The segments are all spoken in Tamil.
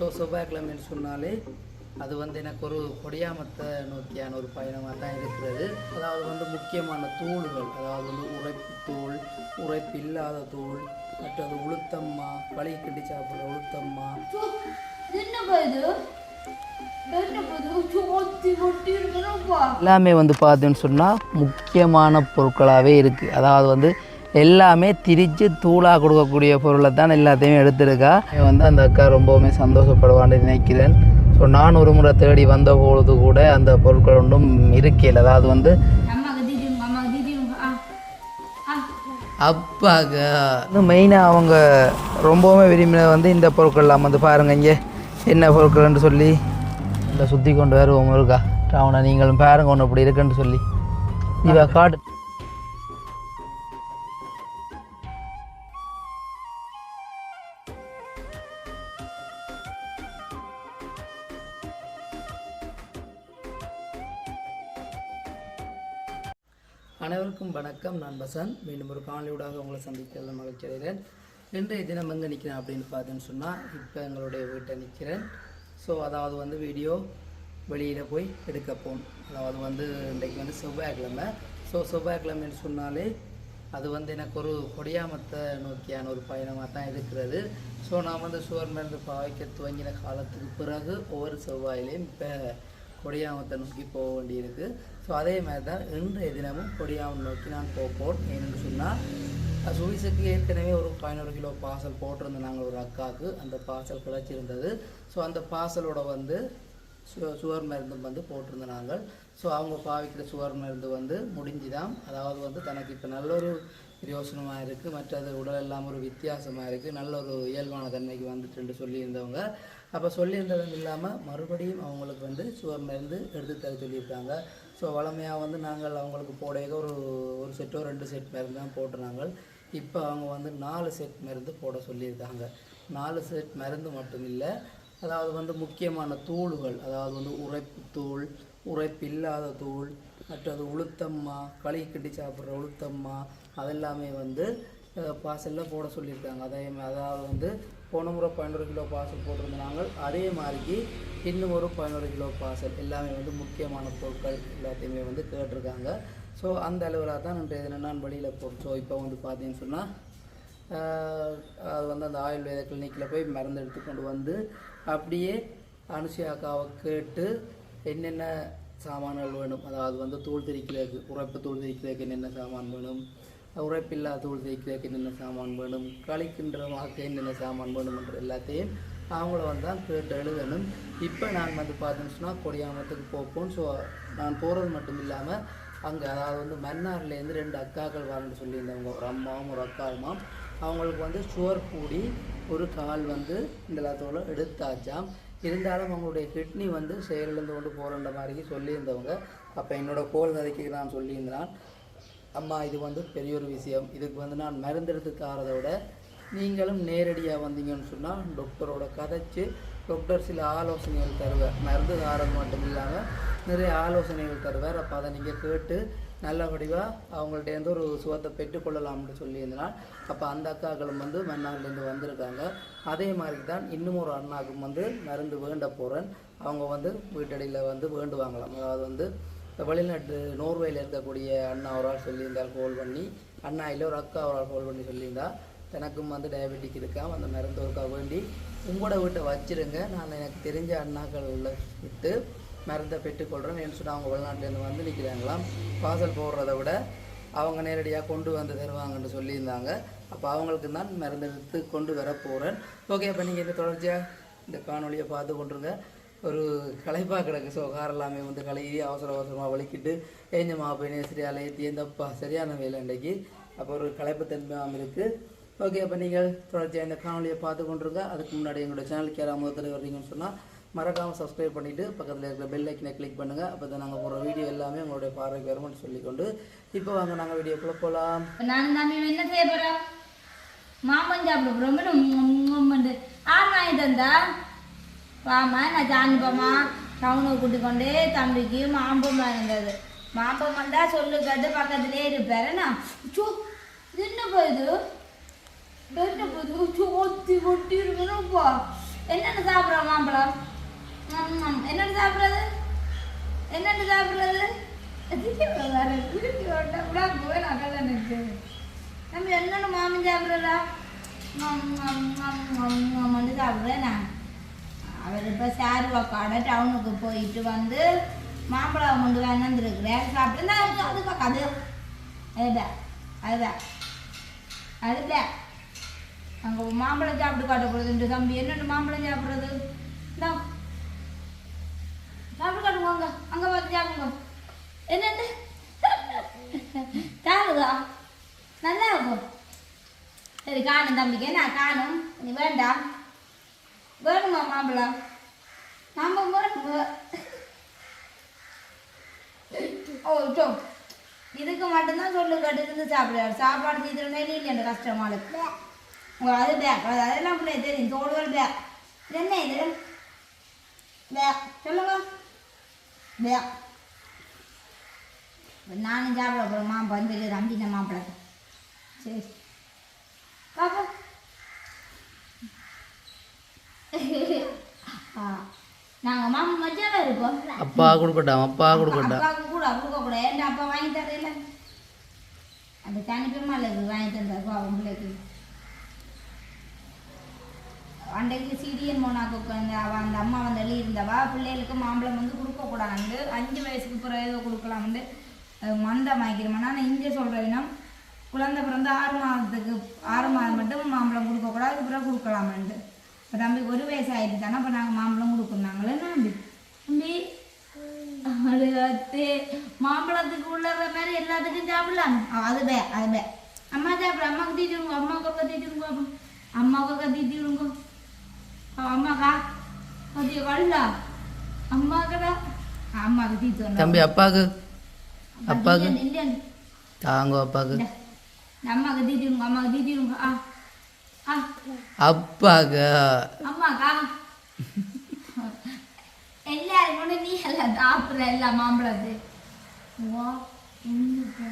ஸோ செவ்வாய்க்கிழமைன்னு சொன்னாலே அது வந்து எனக்கு ஒரு கொடியாமத்தை நோக்கியான ஒரு பயணமாக தான் இருக்கிறது. அதாவது வந்து முக்கியமான தூள்கள் அதாவது வந்து உரைப்பு தூள் உரைப்பு இல்லாத தூள் மற்றது உளுத்தம்மா வழி கிண்டி சாப்பிட்ற உளுத்தம்மா. எல்லாமே வந்து பார்த்தீங்கன்னு சொன்னால் முக்கியமான பொருட்களாகவே இருக்குது அதாவது வந்து எல்லாமே திரித்து தூளாக கொடுக்கக்கூடிய பொருளை தான் எல்லாத்தையும் எடுத்திருக்கா. இவன் வந்து அந்த அக்கா ரொம்பவுமே சந்தோஷப்படுவான்னு நினைக்கிறேன். ஸோ நான் ஒரு முறை தேடி வந்த பொழுது கூட அந்த பொருட்கள் ஒன்றும் இருக்கையில். அதாவது வந்து அம்மாக்கு தீதி இன்னும் மெயினாக அவங்க ரொம்பவுமே விரும்பின வந்து இந்த பொருட்கள்லாம் வந்து பாருங்கள் இங்கே. என்ன பொருட்கள்னு சொல்லி. இல்லை சுற்றி கொண்டு வருவோம் இருக்கா அவனை நீங்களும் பாருங்க ஒன்று அப்படி இருக்குன்னு சொல்லி. இவ காடு வணக்கம் மீண்டும் ஒரு காணொலியூடாக உங்களை சந்திக்கிறது மகிழ்ச்சி அடைகிறேன். இன்றைய தினம் எங்கே நிற்கிறேன் அப்படின்னு பார்த்தேன்னு சொன்னால் இப்போ எங்களுடைய வீட்டை நிற்கிறேன் ஸோ அதாவது வந்து வீடியோ வெளியில் போய் எடுக்கப்போம் அதாவது வந்து இன்றைக்கு வந்து செவ்வாய்க்கிழமை. ஸோ செவ்வாய்க்கிழமைன்னு சொன்னாலே அது வந்து எனக்கு ஒரு கொடியாமத்தை நோக்கியான ஒரு பயணமாக தான் இருக்கிறது. ஸோ நான் வந்து சுவர் மருந்து பாவிக்க துவங்கின காலத்துக்கு பிறகு ஒவ்வொரு செவ்வாயிலையும் இப்போ கொடியாமத்தை நோக்கி போக வேண்டியிருக்கு. ஸோ அதே மாதிரி தான் இன்றைய தினமும் கொடியாமம் நோக்கி நான் போப்போம் ஏன்னு சொன்னால் சுவிஸுக்கு ஏற்கனவே ஒரு பதினோரு கிலோ பார்சல் போட்டிருந்தோம் நாங்கள் ஒரு அக்காவுக்கு அந்த பார்சல் கிடச்சிருந்தது. ஸோ அந்த பார்சலோட வந்து சு- சுவர் மருந்து வந்து போட்டிருந்தோம் நாங்கள். ஸோ அவங்க பாவிக்கிற சுவர் மருந்து வந்து முடிஞ்சுதான் அதாவது வந்து தனக்கு இப்போ நல்ல ஒரு பிரயோசனமாக இருக்குது மற்றது உடல் எல்லாம் ஒரு வித்தியாசமாக இருக்குது நல்ல ஒரு இயல்பான தன்மைக்கு வந்துட்டுன்னு சொல்லியிருந்தவங்க. அப்போ சொல்லியிருந்ததும் இல்லாமல் மறுபடியும் அவங்களுக்கு வந்து சுவர் மருந்து எடுத்து தர சொல்லியிருக்காங்க. ஸோ வளமையாக வந்து நாங்கள் அவங்களுக்கு போடையாக ஒரு ஒரு செட்டோ ரெண்டு செட் மருந்து தான் போட்டுருந்தாங்க இப்போ அவங்க வந்து நாலு செட் மருந்து போட சொல்லியிருக்காங்க. நாலு செட் மருந்து மட்டும் இல்லை அதாவது வந்து முக்கியமான தூள்கள் அதாவது வந்து உரைப்பு தூள் உரைப்பில்லாத தூள் மற்றது உளுத்தம்மா களி கட்டி சாப்பிட்ற உளுத்தம்மா அதெல்லாமே வந்து பாசலில் போட சொல்லியிருக்காங்க. அதே அதாவது வந்து போன முறை பதினோரு கிலோ பார்சல் போட்டிருந்தாங்க. அதே மாதிரிக்கு இன்னும் ஒரு பதினோரு கிலோ பார்சல் எல்லாமே வந்து முக்கியமான பொருட்கள் எல்லாத்தையுமே வந்து கேட்டிருக்காங்க. ஸோ அந்த அளவில் தான் இன்றைய தினம் நான் வெளியில் போகிறோம் ஸோ இப்போ வந்து பார்த்தீங்கன்னு சொன்னால் அது வந்து அந்த ஆயுர்வேத கிளினிக்கில் போய் மருந்து எடுத்து கொண்டு வந்து அப்படியே அனுஷியாக்காவை கேட்டு என்னென்ன சாமான்கள் வேணும்? அதாவது வந்து தூள் திரிக்கிறதுக்கு உரைப்பு தூள் திரிக்கிறதுக்கு என்னென்ன சாமான் வேணும்? உரைப்பில்லா தூள் தேய்க்கிறதுக்கு என்னென்ன சாமான் வேணும். கழிக்கின்ற வாக்கு என்னென்ன சாமான் வேணும் என்ற எல்லாத்தையும் அவங்கள வந்து தான் கேட்டு எழுதணும். இப்போ நான் வந்து பார்த்தேன்னு சொன்னால் கொடியாமத்துக்கு போப்போம் ஸோ நான் போகிறது மட்டும் இல்லாமல் அங்கே அதாவது வந்து மன்னார்லேருந்து ரெண்டு அக்காக்கள் வரேன்னு சொல்லியிருந்தவங்க. ஒரு அம்மாவும் ஒரு அக்காவுமா. அவங்களுக்கு வந்து சுவர் கூடி ஒரு கால் வந்து இந்த எல்லாத்தோட எடுத்தாச்சாம். இருந்தாலும் அவங்களுடைய கிட்னி வந்து செயலிழந்து கொண்டு போகிற மாதிரி சொல்லியிருந்தவங்க. அப்போ என்னோட கோல் கதைக்கு நான் சொல்லியிருந்தான். அம்மா இது வந்து பெரிய ஒரு விஷயம். இதுக்கு வந்து நான் மருந்தெடுத்து தாரதை விட நீங்களும் நேரடியாக வந்தீங்கன்னு சொன்னால் டாக்டரோட கதைச்சு டாக்டர் சில ஆலோசனைகள் தருவார். மருந்து தாரது மட்டும் இல்லாமல் நிறைய ஆலோசனைகள் தருவார். அப்போ அதை நீங்கள் கேட்டு நல்ல வடிவாக அவங்கள்ட்ட ஒரு சுகத்தை பெற்றுக்கொள்ளலாம்னு சொல்லியிருந்தனால் அப்போ அந்த அக்காக்களும் வந்து மன்னார்லேருந்து வந்திருக்காங்க. அதே மாதிரி தான் இன்னும் ஒரு அண்ணாக்கும் வந்து மருந்து வேண்ட போகிறேன் அவங்க வந்து வீட்டடியில் வந்து வேண்டுவாங்களாம். அதாவது வந்து வெளிநாட்டு நோர்வேயில் இருக்கக்கூடிய அண்ணா ஒரு ஆள் சொல்லியிருந்தால் கால் பண்ணி. அண்ணா இல்லை ஒரு அக்கா ஒரு ஆள் கால் பண்ணி சொல்லியிருந்தா. எனக்கும் வந்து டயபெட்டிக் இருக்காம் அந்த மருந்து ஒருக்கா வேண்டி. உங்களோட வீட்டை வச்சிருங்க. நான் எனக்கு தெரிஞ்ச அண்ணாக்களில் விட்டு மருந்தை பெற்றுக்கொள்கிறேன் என்று சொன்னால் அவங்க வெளிநாட்டிலேருந்து வந்து நிற்கிறாங்களாம் பார்சல் போடுறத விட அவங்க நேரடியாக கொண்டு வந்து தருவாங்கன்னு சொல்லியிருந்தாங்க. அப்போ அவங்களுக்கு தான் மருந்து எடுத்து கொண்டு வர போகிறேன் ஓகே அப்போ நீங்கள் இந்த தொடர்ச்சியாக இந்த காணொலியை பார்த்து கொண்டுருங்க. ஒரு களைப்பாக கிடக்கு. ஸோ கார் எல்லாமே வந்து கழுகி அவசர அவசரமாக வலிக்கிட்டு ஏஞ்சமா போய் நேசரியால் ஏற்றி எந்தப்பா சரியான வேலை இன்றைக்கு அப்போ ஒரு களைப்பு தன்மையாகவும் இருக்குது ஓகே அப்போ நீங்கள் தொடர்ச்சியாக இந்த காணொலியை பார்த்து கொண்டிருங்க. அதுக்கு முன்னாடி எங்களோட சேனலுக்கு யாராவது முதல் வர்றீங்கன்னு சொன்னால் மறக்காமல் சப்ஸ்கிரைப் பண்ணிவிட்டு பக்கத்தில் இருக்கிற பெல் ஐக்கனை கிளிக் பண்ணுங்கள் அப்போ தான் நாங்கள் போகிற வீடியோ எல்லாமே உங்களுடைய பார்வைக்கு வரும்னு சொல்லிக்கொண்டு இப்போ வாங்க நாங்கள் வீடியோக்குள்ளே போகலாம் நான் தம்பி என்ன செய்ய போகிறோம் மாமன் சாப்பிட போகிறோம் ஆறு வாங்கி வாமா நான் ஜானிப்பம்மா டவுனுக்கு கூட்டி கொண்டு தம்பிக்கு மாம்பழம் இருந்தது மாம்பழம் தான் சொல்லு கேட்டு பக்கத்துலேயே இருப்பாருண்ணா சோ என்ன போகுது என்ன போகுது சோத்தி ஒட்டி இருக்கணும்ப்பா என்னென்ன சாப்பிட்ற மாம்பழம் என்னென்ன சாப்பிட்றது என்னென்னு சாப்பிட்றது என்னென்னு சாப்பிட்றது நம்ம என்னென்னு மாமன் சாப்பிட்றதா வந்து சாப்பிட்றேன் நான் அவர் இப்போ சாருவா கடை டவுனுக்கு போயிட்டு வந்து மாம்பழம் கொண்டு வேணுந்துருக்குறேன் சாப்பிட்டு நான் அது பார்க்க அதுதான் அதுதான். அதுதான். அங்கே மாம்பழம் சாப்பிட்டு காட்டக்கூடாது தம்பி என்னென்ன மாம்பழம் சாப்பிட்றது? தான் சாப்பிட்டு காட்டுங்க அங்கே. அங்கே பார்த்து சாப்பிடுங்க. என்னென்ன? சாப்பிடுதா? நல்லா இருக்கும் சரி காணும் தம்பிக்கு. நான் காணும். நீ வேண்டாம் வேணுமா மாம்பழம் மாம்பழம் வேணும் ஓ சோ இதுக்கு மட்டும்தான் சொல்லு கட்டு சாப்பிடுறாரு சாப்பாடு தீத்துறனே இல்லை இந்த கஷ்டமாளுக்கு உங்க அது பேக் அது அதெல்லாம் பிள்ளை தெரியும். தோடுகள் பேக் இது என்ன இது? பேக் சொல்லுங்க. பேக் நானும் சாப்பிட போகிறேன் மாம்பழம் தெரியுது அம்பின மாம்பழத்தை சரி. பாப்பா ஆ நாங்கள் மாமா மஜாவாக இருப்போம். அப்பா கொடுக்கட்டும் அப்பா கொடுக்கட்டும் அப்பாவுக்கு கூட கொடுக்க கூட ஏன்டா அப்பா வாங்கி தரல அந்த தனி பெருமாளுக்கு வாங்கி தந்தார் அவன் பிள்ளைக்கு. அன்றைக்கு சீரியன் மோனாக்கு அந்த அந்த அம்மா வந்து எழுதி இருந்தவா பிள்ளைகளுக்கு மாம்பழம் வந்து கொடுக்கக்கூடாது அஞ்சு வயசுக்கு பிறகு ஏதோ கொடுக்கலாம்னு மந்தம் ஆக்கிடுமா நான் இங்கே சொல்கிறேன்னா குழந்தை பிறந்து ஆறு மாதத்துக்கு ஆறு மாதம் மட்டும் மாம்பழம் கொடுக்கக்கூடாது அதுக்கு பிறகு கொடுக்கலாமன்ட்டு இப்போ தம்பிக்கு ஒரு வயசு ஆயிடுச்சு தானே அப்போ நாங்கள் மாம்பழம் கொடுக்குறாங்களே நம்பி தம்பி? அழுகாத்தே மாம்பழத்துக்கு உள்ளற மாதிரி எல்லாத்துக்கும் சாப்பிடலாம். அது பே அது பே. அம்மா சாப்பிட அம்மாவுக்கு தீட்டி விடுங்க அம்மாவுக்கு கத்திட்டு விடுங்க அம்மாவுக்கு விடுங்க அவ அம்மாக்கா கத்திய கல்லா அம்மாக்கடா அம்மாவுக்கு வந்தா தம்பி அப்பாவுக்கு? அப்பாவுக்கு? தாங்க அப்பாவுக்கு. அம்மாவுக்கு தீட்டி விடுங்க அம்மாவுக்கு தீட்டி விடுங்க ஆ. எல்லாம் மாம்பழத்து வா என்னப்பா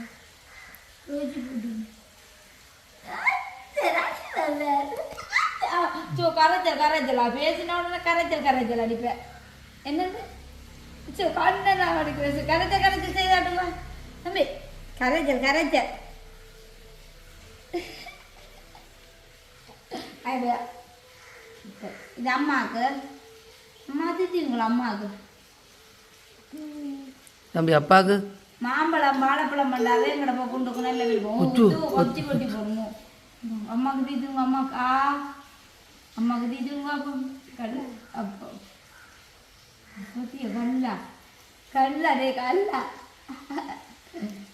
ரோஜி போட்டு சோ கரைச்சல் கரைச்சலா? பேசின உடனே கரைச்சல் கரைச்சல் அடிப்பேன் என்னது? சோ கண்ணை நான் அடிக்கிறேன் கரைச்சல் கரைச்சல் செய்தாட்டுமா? தம்பி கரைச்சல் கரைச்சல். ஐயா இது அம்மாவுக்கு அம்மா திட்டிங்களா அம்மாவுக்கு தம்பி அப்பாவுக்கு மாம்பழம் வாழைப்பழம் பண்ணாவே எங்கட போ கொண்டு விருப்பம் உச்சு, கொச்சி கொட்டி போடணும். அம்மாவுக்கு தீத்துங்க அம்மாவுக்கு ஆ அம்மாவுக்கு தீத்துங்க அப்போ கல்ல அப்போ. கல்லா. கல்லா டே கல்லா.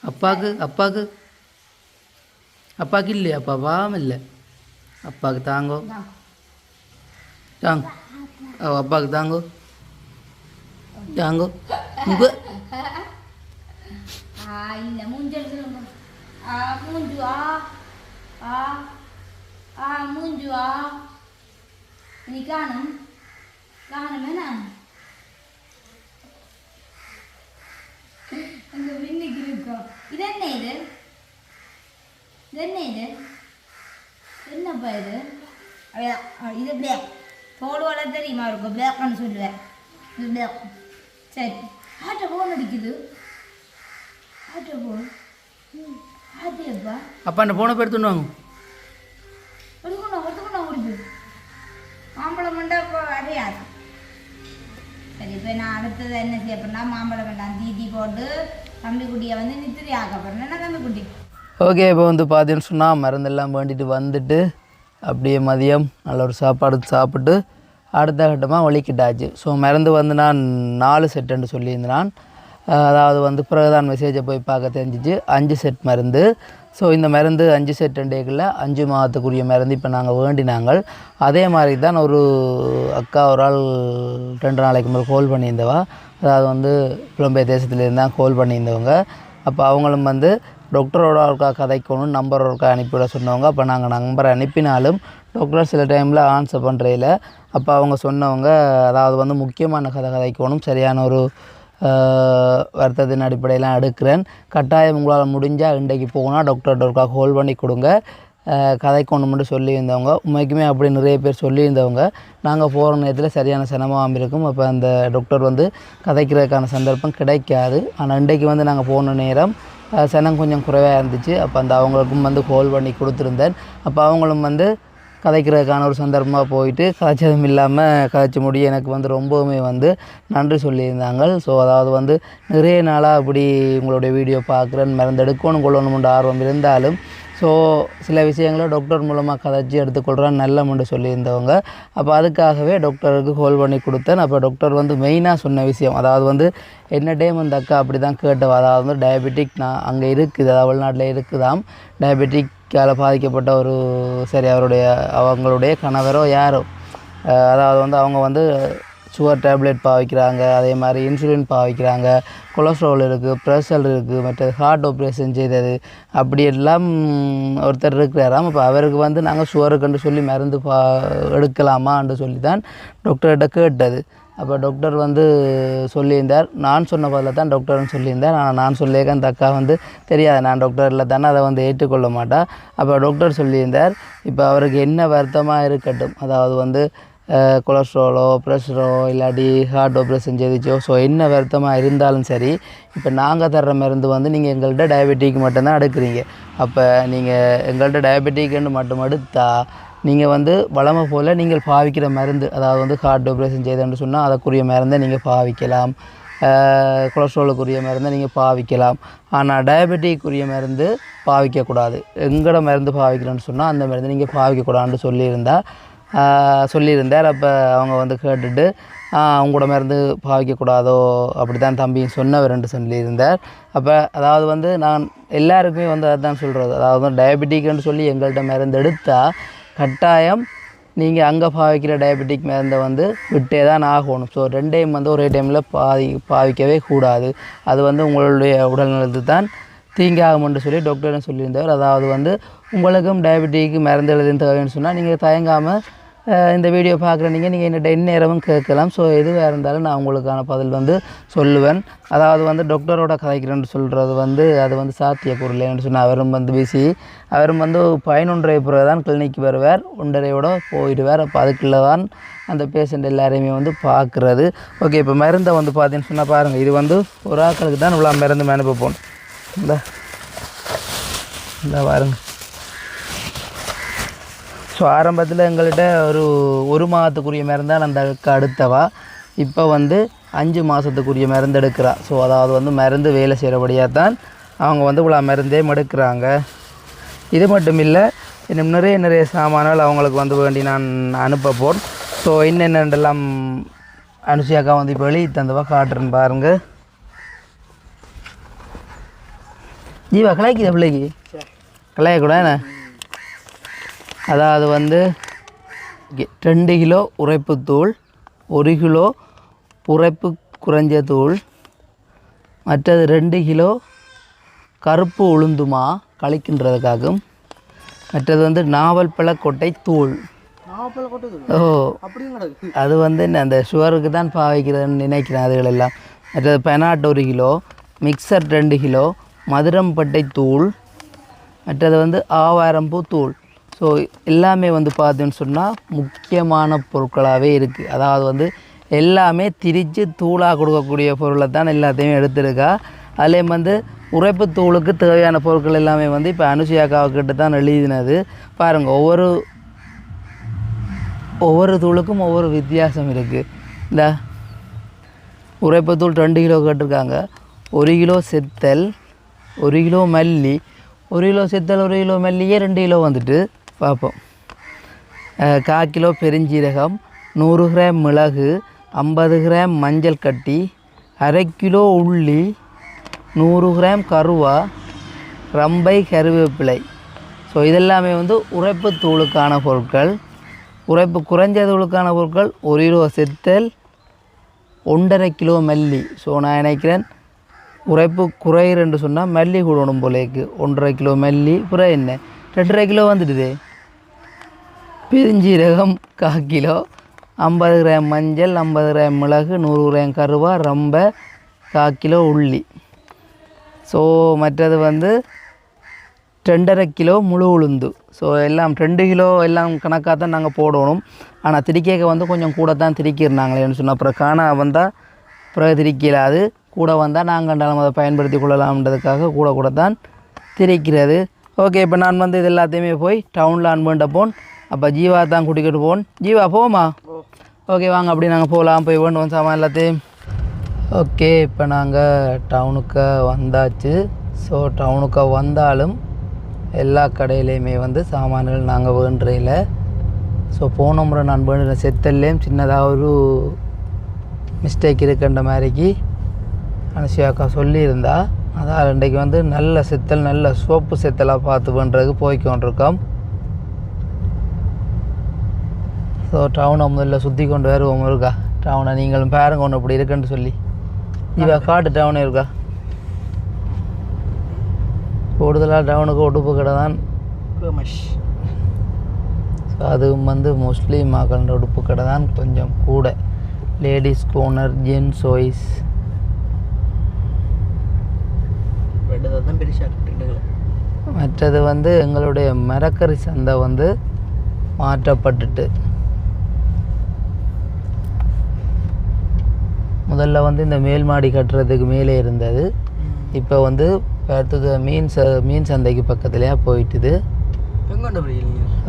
அப்பாவுக்கு அப்பாவுக்கு அப்பாவுக்கு இல்லையா அப்பா பாவம் இல்லை. தாங்க ஓ அப்பாவுக்கு தாங்கோ தாங்கோ உங்க ஆ இல்ல மூஞ்சல் சொல்லுங்க ஆ மூஞ்சு ஆ ஆ ஆ மூஞ்சு ஆ நீ காணும் காணும் என்ன அங்க விண்ணுக்கு இருக்கோம் இது என்ன இது இது என்ன இது என்னப்பா இது? இது பிளாக் தோடு வளர தெரியுமா இருக்கும்? பிளாக்னு சொல்லுவேன். இது பிளாக் சரி. ஆட்டோ ஃபோன் அடிக்குது. ஆட்டோ ஃபோன் ஆட்டியப்பா அப்பா. அந்த போனை எடுத்துன்னு வாங்க. ஒதுக்கணும் ஒதுக்கணும் கொடுத்து மாம்பழம் மண்டா இப்போ அடையாது சரி இப்போ நான் அடுத்தது என்ன செய்ய போறேன்னா மாம்பழம் வேண்டாம். தீதி போட்டு தம்பி குட்டியை வந்து நித்திரி ஆக்க போறேன். என்ன தம்பி குட்டி ஓகே இப்போ வந்து பார்த்தீங்கன்னு சொன்னால் மருந்தெல்லாம் வேண்டிட்டு வந்துட்டு அப்படியே மதியம் நல்ல ஒரு சாப்பாடு சாப்பிட்டு அடுத்த கட்டமாக ஒழிக்கிட்டாச்சு ஸோ மருந்து வந்து நான் நாலு செட்டுன்னு சொல்லியிருந்தேன். அதாவது வந்து பிறகுதான் மெசேஜை போய் பார்க்க தெரிஞ்சிச்சு. அஞ்சு செட் மருந்து. ஸோ இந்த மருந்து அஞ்சு செட் டேக்கில் அஞ்சு மாதத்துக்குரிய மருந்து இப்போ நாங்கள் வேண்டினாங்கள் அதே மாதிரி தான் ஒரு அக்கா ஒரு ஆள் ரெண்டு நாளைக்கு முதல் கோல் பண்ணியிருந்தவா. அதாவது வந்து புலம்பெயர் தேசத்துலேருந்து தான் கோல் பண்ணியிருந்தவங்க. அப்போ அவங்களும் வந்து டாக்டரோட ஒருக்கா கதைக்கணும் நம்பர் ஒருக்கா அனுப்பிவிட சொன்னவங்க. அப்போ நாங்கள் நம்பரை அனுப்பினாலும் டாக்டர் சில டைமில் ஆன்சர் பண்ணுறையில் அப்போ அவங்க சொன்னவங்க அதாவது வந்து முக்கியமான கதை கதைக்கணும் சரியான ஒரு வருத்தத்தின் அடிப்படையில் எடுக்கிறேன். கட்டாயம் உங்களால் முடிஞ்சால் இன்றைக்கு போனால் டாக்டர்கிட்ட ஒருக்கா ஹோல் பண்ணி கொடுங்க. அஹ், கதைக்கொண்டு சொல்லியிருந்தவங்க உண்மைக்குமே அப்படி நிறைய பேர் சொல்லியிருந்தவங்க. நாங்கள் போகிற நேரத்தில் சரியான சிரமமாக இருக்கும். அப்போ அந்த டாக்டர் வந்து கதைக்கிறதுக்கான சந்தர்ப்பம் கிடைக்காது. ஆனால் இன்றைக்கு வந்து நாங்கள் போன நேரம் சனம் கொஞ்சம் குறைவாக இருந்துச்சு. அப்போ அந்த அவங்களுக்கும் வந்து ஹோல் பண்ணி கொடுத்துருந்தேன். அப்போ அவங்களும் வந்து கதைக்கிறதுக்கான ஒரு சந்தர்ப்பமாக போயிட்டு கதைச்சதும் இல்லாமல் கதைச்சி முடிய எனக்கு வந்து ரொம்பவுமே வந்து நன்றி சொல்லியிருந்தாங்க. ஸோ அதாவது வந்து நிறைய நாளாக அப்படி உங்களுடைய வீடியோ பார்க்குறேன் மறந்தெடுக்கணும் எடுக்கணும் கொள்ளணும்ன்ற ஆர்வம் இருந்தாலும் ஸோ சில விஷயங்களை டாக்டர் மூலமாக கதைச்சி எடுத்துக்கொள்கிறேன் நல்லமுண்டு சொல்லியிருந்தவங்க. அப்போ அதுக்காகவே டாக்டருக்கு ஹோல் பண்ணி கொடுத்தேன். அப்போ டாக்டர் வந்து மெயினாக சொன்ன விஷயம் அதாவது வந்து என்ன டைம் அந்த அக்கா அப்படி தான் கேட்டவா? அதாவது வந்து டயபெட்டிக் நான் அங்கே இருக்குது அதாவது வெளிநாட்டில் இருக்குதாம். டயபெட்டிக்கால் பாதிக்கப்பட்ட ஒரு சரி அவருடைய அவங்களுடைய கணவரோ யாரோ அதாவது வந்து அவங்க வந்து சுகர் டேப்லெட் பாவிக்கிறாங்க அதே மாதிரி இன்சுலின் பாவிக்கிறாங்க கொலஸ்ட்ரால் இருக்குது ப்ரெஷர் இருக்குது மற்றது ஹார்ட் ஆப்ரேஷன் செய்தது. அப்படி எல்லாம் ஒருத்தர் இருக்கிறாராம். அப்போ அவருக்கு வந்து நாங்கள் சுகருக்குன்னு சொல்லி மருந்து பா எடுக்கலாமான்னு சொல்லி தான் டாக்டர்கிட்ட கேட்டது. அப்போ டாக்டர் வந்து சொல்லியிருந்தார் நான் சொன்ன பதில் தான் டாக்டர்னு சொல்லியிருந்தார். ஆனால் நான் சொல்லியிருக்க அந்த அக்கா வந்து தெரியாது. நான் டாக்டர் இல்லை தானே அதை வந்து ஏற்றுக்கொள்ள மாட்டா. அப்போ டாக்டர் சொல்லியிருந்தார் இப்போ அவருக்கு என்ன வருத்தமாக இருக்கட்டும். அதாவது வந்து கொலஸ்ட்ராலோ ப்ரெஷரோ இல்லாட்டி ஹார்ட் ஆப்ரேஷன் செய்துச்சோ. ஸோ என்ன வருத்தமாக இருந்தாலும் சரி இப்போ நாங்கள் தர்ற மருந்து வந்து நீங்கள் எங்கள்கிட்ட டயபெட்டிக் மட்டும்தான் எடுக்கிறீங்க. அப்போ நீங்கள் எங்கள்கிட்ட டயபெட்டிக்னு மட்டும் எடுத்தா நீங்கள் வந்து வளமை போல் நீங்கள் பாவிக்கிற மருந்து அதாவது வந்து ஹார்ட் ஆப்ரேஷன் செய்தேன்னு சொன்னால் அதற்குரிய மருந்தை நீங்கள் பாவிக்கலாம். கொலஸ்ட்ரோலுக்குரிய கொலஸ்ட்ராலுக்குரிய மருந்தை நீங்கள் பாவிக்கலாம். ஆனால் டயபெட்டிக்குரிய மருந்து பாவிக்கக்கூடாது. எங்கட மருந்து பாவிக்கிறேன்னு சொன்னால் அந்த மருந்து நீங்கள் பாவிக்கக்கூடாதுன்னு சொல்லியிருந்தால் சொல்லியிருந்தார். அப்போ அவங்க வந்து கேட்டுட்டு ஆஹ் மருந்து பாவிக்கக்கூடாதோ? அப்படி தான் தம்பியும் சொன்னவர்ன்ட்டு சொல்லியிருந்தார். அப்போ அதாவது வந்து நான் எல்லாருக்குமே வந்து அதுதான் சொல்கிறது அதாவது வந்து டயபெட்டிக்னு சொல்லி எங்கள்கிட்ட மருந்து எடுத்தால் கட்டாயம் நீங்கள் அங்கே பாவிக்கிற டயபெட்டிக் மருந்தை வந்து விட்டே தான் ஆகணும் ஸோ ரெண்டையும் வந்து ஒரே டைமில் பாதி பாவிக்கவே கூடாது. அது வந்து உங்களுடைய உடல்நலத்து தான் தீங்காகும்னு சொல்லி டாக்டரும் சொல்லியிருந்தார். அதாவது வந்து உங்களுக்கும் டயபெட்டிக்கு மருந்து எழுதுன்னு தேவைன்னு சொன்னால் நீங்கள் தயங்காமல் இந்த வீடியோ பார்க்குற நீங்கள் நீங்கள் என்னிட்ட எந்நேரமும் கேட்கலாம். ஸோ எதுவாக இருந்தாலும் நான் உங்களுக்கான பதில் வந்து சொல்லுவேன். அதாவது வந்து டாக்டரோட கதைக்கிறேன்னு சொல்கிறது வந்து அது வந்து சாத்தியக்கூறு இல்லைன்னு சொன்னால் அவரும் வந்து பிசி அவரும் வந்து பதினொன்றரை பிறகு தான் கிளினிக் வருவார். ஒன்றரையோட போயிடுவார். அப்போ அதுக்குள்ளே தான் அந்த பேஷண்ட் எல்லாரையுமே வந்து பார்க்குறது. ஓகே இப்போ மருந்தை வந்து பார்த்தீங்கன்னு சொன்னால் பாருங்கள் இது வந்து ஒரு ஆட்களுக்கு தான் இவ்வளோ மருந்து அனுப்ப போகணும் இந்த இந்த பாருங்கள் ஸோ ஆரம்பத்தில் எங்கள்கிட்ட ஒரு ஒரு மாதத்துக்குரிய மருந்து தான் அந்த அக்கா அடுத்தவா. இப்போ வந்து அஞ்சு மாதத்துக்குரிய மருந்து எடுக்கிறா. ஸோ அதாவது வந்து மருந்து வேலை செய்கிறபடியாக தான் அவங்க வந்து இவ்வளோ மருந்தே எடுக்கிறாங்க. இது மட்டும் இல்லை இன்னும் நிறைய நிறைய சாமான்கள் அவங்களுக்கு வந்து வேண்டி நான் அனுப்ப போன் ஸோ என்னென்னலாம் அனுஷியாக்கா வந்து இப்போ வெளியே தந்தவா காட்டுறேன் பாருங்க. ஜீவா கலாய்க்குதா பிள்ளைக்கு? கலாயக்கூட என்ன? அதாவது வந்து ரெண்டு கிலோ உரைப்புத்தூள் ஒரு கிலோ உரைப்பு குறைஞ்ச தூள் மற்றது ரெண்டு கிலோ கருப்பு உளுந்துமா கழிக்கின்றதுக்காகவும் மற்றது வந்து நாவல் பழக்கொட்டை தூள். ஓ அது வந்து என்ன அந்த சுகருக்கு தான் பாவிக்கிறதுன்னு நினைக்கிறேன் அதுகள் எல்லாம் மற்றது பெனாட் ஒரு கிலோ மிக்சர் ரெண்டு கிலோ மதுரம்பட்டை தூள் மற்றது வந்து ஆவாரம்பூ தூள். ஸோ எல்லாமே வந்து பார்த்தோன்னு சொன்னால் முக்கியமான பொருட்களாகவே இருக்குது அதாவது வந்து எல்லாமே திரித்து தூளாக கொடுக்கக்கூடிய பொருளை தான் எல்லாத்தையும் எடுத்துருக்கா. அதுலேயும் வந்து உரைப்பு தூளுக்கு தேவையான பொருட்கள் எல்லாமே வந்து இப்போ அனுஷியாக்காவுக்கிட்ட தான் எழுதினது. பாருங்கள் ஒவ்வொரு ஒவ்வொரு தூளுக்கும் ஒவ்வொரு வித்தியாசம் இருக்குது இந்த உரைப்புத்தூள் ரெண்டு கிலோ கேட்டிருக்காங்க. ஒரு கிலோ செத்தல் ஒரு கிலோ மல்லி ஒரு கிலோ செத்தல் ஒரு கிலோ மல்லியே ரெண்டு கிலோ வந்துட்டு பார்ப்போம். கால் கிலோ பெருஞ்சீரகம் நூறு கிராம் மிளகு ஐம்பது கிராம் மஞ்சள் கட்டி அரை கிலோ உள்ளி நூறு கிராம் கருவா ரம்பை கருவேப்பிலை. ஸோ இதெல்லாமே வந்து உரைப்பு தூளுக்கான பொருட்கள். உரைப்பு குறைஞ்ச தூளுக்கான பொருட்கள் ஒரு கிலோ செத்தல் ஒன்றரை கிலோ மல்லி. ஸோ நான் நினைக்கிறேன் உரைப்பு குறையிறன்னு சொன்னால் மல்லி கூடணும் போலேக்கு ஒன்றரை கிலோ மல்லி புற என்ன? ரெண்டரை கிலோ வந்துடுது. பெருஞ்சீரகம் கால் கிலோ ஐம்பது கிராம் மஞ்சள் ஐம்பது கிராம் மிளகு நூறு கிராம் கருவா ரொம்ப கால் கிலோ உள்ளி. ஸோ மற்றது வந்து ரெண்டரை கிலோ முழு உளுந்து. ஸோ எல்லாம் ரெண்டு கிலோ எல்லாம் கணக்காக தான் நாங்கள் போடணும். ஆனால் திரிக்கைக்கு வந்து கொஞ்சம் கூட தான் திரிக்கிறாங்களேன்னு சொன்னால் அப்புறம் காணா வந்தால் பிறகு திரிக்கலாது. கூட வந்தால் நாங்கள் கண்டாலும் அதை பயன்படுத்தி கொள்ளலாம்ன்றதுக்காக கூட கூட தான் திரிக்கிறது. ஓகே இப்போ நான் வந்து இது எல்லாத்தையுமே போய் டவுனில் அன்பண்ட போன். அப்போ ஜீவா தான் கூட்டிக்கிட்டு போன். ஜீவா போமா ஓகே வாங்க அப்படி நாங்கள் போகலாம் போய் வேண்டு வந்து சாமான் எல்லாத்தையும். ஓகே இப்போ நாங்கள் டவுனுக்கு வந்தாச்சு. ஸோ டவுனுக்கு வந்தாலும் எல்லா கடையிலையுமே வந்து சாமான்கள் நாங்கள் வேண்டுறையில் ஸோ போன முறை நான் வேண்டுற செத்தல்லையும் சின்னதாக ஒரு மிஸ்டேக் இருக்குன்ற மாதிரிக்கு அனுஷியாக்கா சொல்லியிருந்தா. அதான் இன்றைக்கு வந்து நல்ல செத்தல் நல்ல சோப்பு செத்தலாக பார்த்து பண்ணுறதுக்கு போய்க்கொண்டிருக்கோம் ஸோ டவுனை முதல்ல சுற்றி கொண்டு வருவோம் இருக்கா டவுனை நீங்களும் பாருங்க ஒன்று இப்படி இருக்குன்னு சொல்லி. இவா காட்டு டவுன் இருக்கா கூடுதலாக டவுனுக்கு உடுப்பு கடை தான். ஸோ அதுவும் வந்து முஸ்லீம் மக்களோட உடுப்பு கடை தான் கொஞ்சம் கூட. லேடிஸ் கோனர் ஜென்ஸ் ஒய்ஸ் ரெண்டு தான் பெருசாக கட்டுங்களே மற்றது வந்து எங்களுடைய மரக்கறி சந்தை வந்து மாற்றப்பட்டுட்டு. முதல்ல வந்து இந்த மேல் மாடி கட்டுறதுக்கு மேலே இருந்தது. இப்போ வந்து அடுத்தது மீன் ச மீன் சந்தைக்கு பக்கத்துலேயே போயிட்டுது.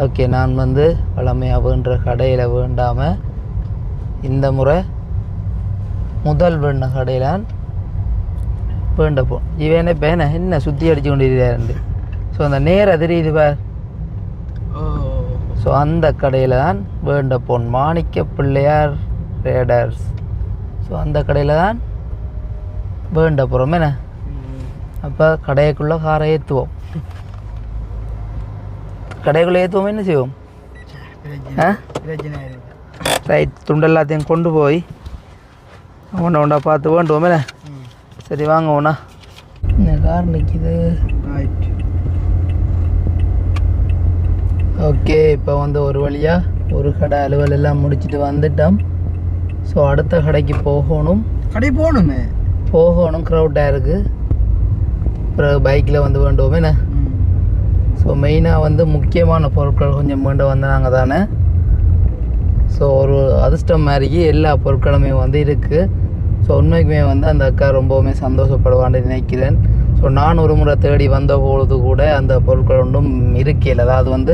ஓகே நான் வந்து வளமையாக வேண்டுற கடையில் வேண்டாமல் இந்த முறை முதல் வேண்ட கடையில் வேண்ட போ இவனே பேன என்ன சுற்றி அடிச்சு கொண்டு இருக்கிறாரு ஸோ அந்த நேர தெரியுது பார் ஸோ அந்த கடையில் தான் வேண்ட போன் மாணிக்க பிள்ளையார் ரேடர்ஸ் ஸோ அந்த கடையில் தான் வேண்ட போகிறோம் என்ன அப்போ கடைக்குள்ளே காரை ஏற்றுவோம் கடைக்குள்ளே ஏற்றுவோம் என்ன செய்வோம் ரைட் துண்டு எல்லாத்தையும் கொண்டு போய் ஒன்றா ஒன்றா பார்த்து வேண்டுவோம் என்ன சரி வாங்க ஒன்றா இந்த கார் நிற்கிது ஓகே இப்போ வந்து ஒரு வழியாக ஒரு கடை அலுவல் எல்லாம் முடிச்சிட்டு வந்துட்டோம். ஸோ அடுத்த கடைக்கு போகணும். கடை போகணுமே. போகணும் க்ரௌட்டாக இருக்குது பிறகு பைக்கில் வந்து வேண்டுவோம் என்ன? ஸோ மெயினாக வந்து முக்கியமான பொருட்கள் கொஞ்சம் வேண்ட வந்தாங்க தானே? ஸோ ஒரு அதிர்ஷ்டம் மாதிரிக்கு எல்லா பொருட்களுமே வந்து இருக்குது ஸோ உண்மைக்குமே வந்து அந்த அக்கா ரொம்பவுமே சந்தோஷப்படுவான்னு நினைக்கிறேன். ஸோ நான் ஒரு முறை தேடி வந்த பொழுது கூட அந்த பொருட்கள் ஒன்றும் இருக்கையில். அதாவது வந்து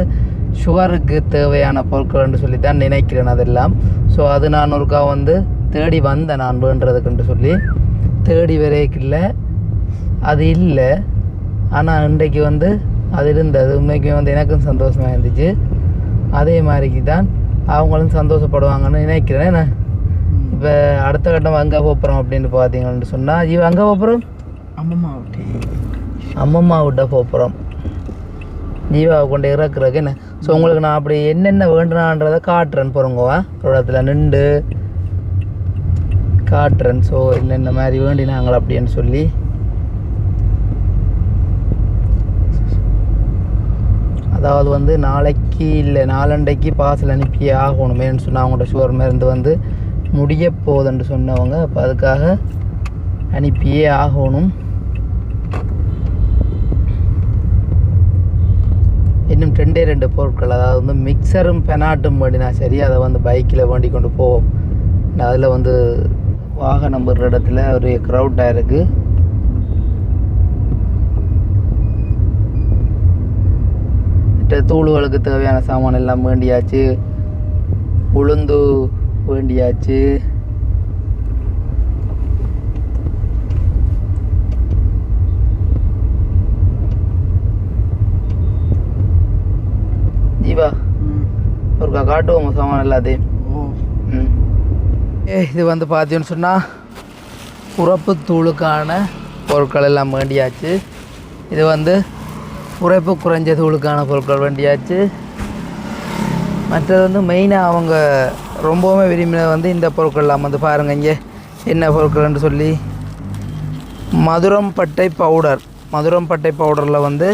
சுகருக்கு தேவையான பொருட்கள்னு சொல்லி தான் நினைக்கிறேன் அதெல்லாம். ஸோ அது நான் ஒருக்கா வந்து தேடி வந்தேன் நான் வேண்டுறதுக்குன்ட்டு சொல்லி. தேடி வரைக்கில்ல அது இல்லை. ஆனால் இன்றைக்கு வந்து அது இருந்தது. உண்மைக்குமே வந்து எனக்கும் சந்தோஷமாக இருந்துச்சு. அதே மாதிரிக்கு தான் அவங்களும் சந்தோஷப்படுவாங்கன்னு நினைக்கிறேன். என்ன? இப்போ அடுத்த கட்டம் அங்கே போகிறோம் அப்படின்னு பார்த்தீங்கன்னு சொன்னால் இவ அங்கே போகிறோம் அம்மம்மா விட்டு அம்மம்மா விட்ட போகிறோம் ஜீவாவை கொண்டு இறக்குறதுக்கு என்ன? ஸோ உங்களுக்கு நான் அப்படி என்னென்ன வேண்டுனான்றதை காட்டுறேன் போகிறோங்கவா இடத்துல நின்று காட்டுறேன். ஸோ என்னென்ன மாதிரி வேண்டினாங்களா அப்படின்னு சொல்லி. அதாவது வந்து நாளைக்கு இல்லை நாளண்டைக்கு பார்சல் அனுப்பி ஆகணுமேன்னு சொன்னால் அவங்களோட ஷுகர் மருந்து வந்து முடிய போகுதுன்னு சொன்னவங்க அப்போ அதுக்காக அனுப்பியே ஆகணும். இன்னும் ரெண்டே ரெண்டு பொருட்கள் அதாவது வந்து மிக்சரும் பெனாட்டும் வேண்டினா சரி அதை வந்து பைக்கில் வேண்டி கொண்டு போவோம். அதில் வந்து வாகனம் வர்ற இடத்துல ஒரு க்ரௌட்டாக இருக்குது தூளுகளுக்கு தேவையான சாமான் எல்லாம் வேண்டியாச்சு. உளுந்து வேண்டியாச்சு. ஜீவா ஒருக்கா காட்டுவோம் சாமான் எல்லாத்தையும். ஏ இது வந்து பார்த்தீங்கன்னு சொன்னால் உரப்பு தூளுக்கான பொருட்கள் எல்லாம் வேண்டியாச்சு. இது வந்து உரைப்பு குறைஞ்ச தூளுக்கான பொருட்கள் வேண்டியாச்சு. மற்றது வந்து மெயினாக அவங்க ரொம்பவுமே விரும்பினது வந்து இந்த பொருட்கள்லாம் வந்து பாருங்கள் இங்கே. என்ன பொருட்கள்னு சொல்லி. மதுரம் பட்டை பவுடர் மதுரம் பட்டை பவுடரில் வந்து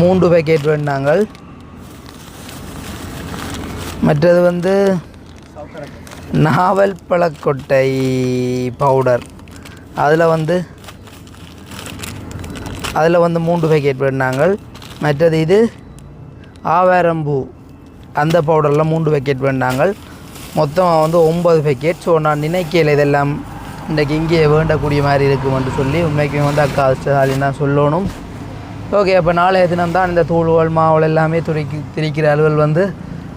மூன்று பேக்கெட் வேண்டாங்கள் மற்றது வந்து நாவல் பழக்கொட்டை பவுடர் அதில் வந்து அதில் வந்து மூன்று பேக்கெட் வேணாங்கள் மற்றது இது ஆவாரம்பூ அந்த பவுடரில் மூன்று பேக்கெட் வேண்டாங்க மொத்தம் வந்து ஒம்பது பேக்கெட் ஸோ நான் நினைக்கல இதெல்லாம் இன்றைக்கு இங்கே வேண்டக்கூடிய மாதிரி இருக்குமென்று சொல்லி உண்மைக்கு வந்து அக்கா ஸ்டாலின் தான் சொல்லணும். ஓகே அப்போ நாளைய தினம் தான் இந்த தூள்கள் மாவல் எல்லாமே துரிக்கி திரிக்கிற அலுவல் வந்து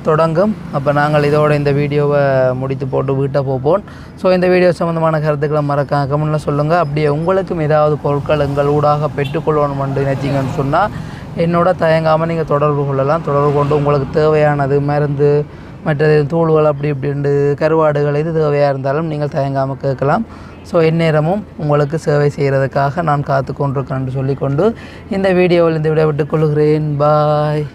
தொடங்கும். அப்போ நாங்கள் இதோட இந்த வீடியோவை முடித்து போட்டு வீட்டை போப்போம். ஸோ இந்த வீடியோ சம்மந்தமான கருத்துக்களை மறக்காம கமெண்ட்டில் சொல்லுங்கள் அப்படியே உங்களுக்கும் ஏதாவது பொருட்கள் எங்கள் ஊடாக பெற்றுக்கொள்ளணும் நினைச்சிங்கன்னு சொன்னால் என்னோட தயங்காமல் நீங்கள் தொடர்பு கொள்ளலாம். தொடர்பு கொண்டு உங்களுக்கு தேவையானது மருந்து மற்றது தூள்கள் அப்படி இப்படிண்டு கருவாடுகள் எது தேவையாக இருந்தாலும் நீங்கள் தயங்காமல் கேட்கலாம். ஸோ எந்நேரமும் உங்களுக்கு சேவை செய்கிறதுக்காக நான் காத்து கொண்டிருக்கேன் என்று சொல்லிக்கொண்டு இந்த வீடியோவில் இந்த விட விட்டுக் கொள்கிறேன். பாய்